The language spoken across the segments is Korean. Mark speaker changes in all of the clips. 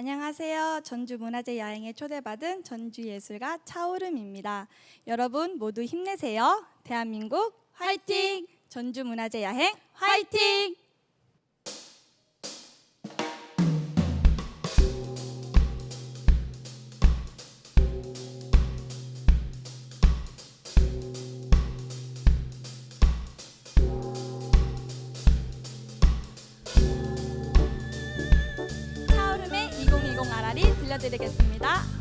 Speaker 1: 안녕하세요. 전주 문화재 야행에 초대받은 전주 예술가 차오름입니다. 여러분 모두 힘내세요. 대한민국 화이팅! 전주 문화재 야행 화이팅! 2020 아라리 들려드리겠습니다.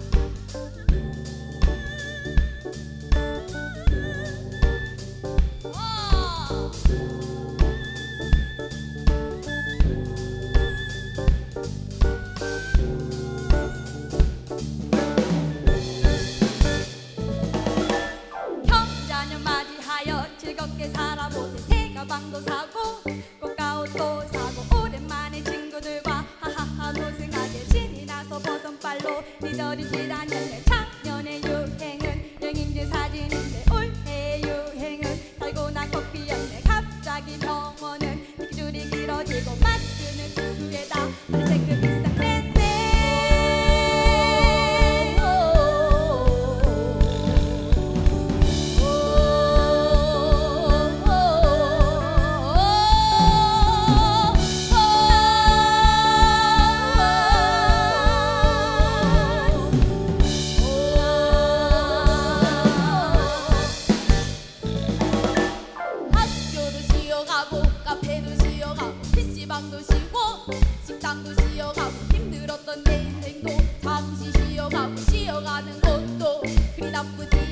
Speaker 1: 가방도 사고 니저리 지나년의 작년의 유행은 여행지 사진인데 올해 유행은 달고나 커피였네. 갑자기 병원은 줄이 길어지고
Speaker 2: 식당도 쉬어가고 힘들었던 내 인생도 잠시 쉬어가고 쉬어가는 것도 그리 나쁘진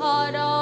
Speaker 2: 아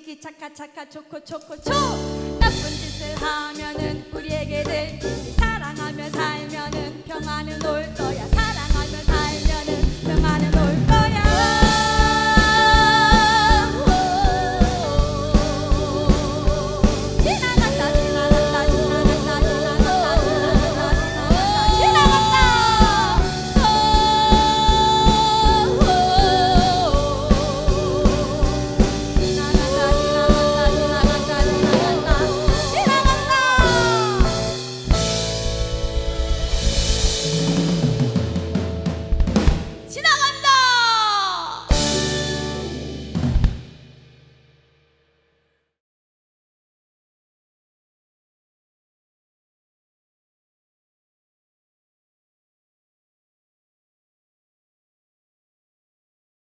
Speaker 1: 치키 차카 차카 초코 초코 초 나쁜 짓을 하면은 우리에게 늘 사랑하며 살면은 평화는 올 것.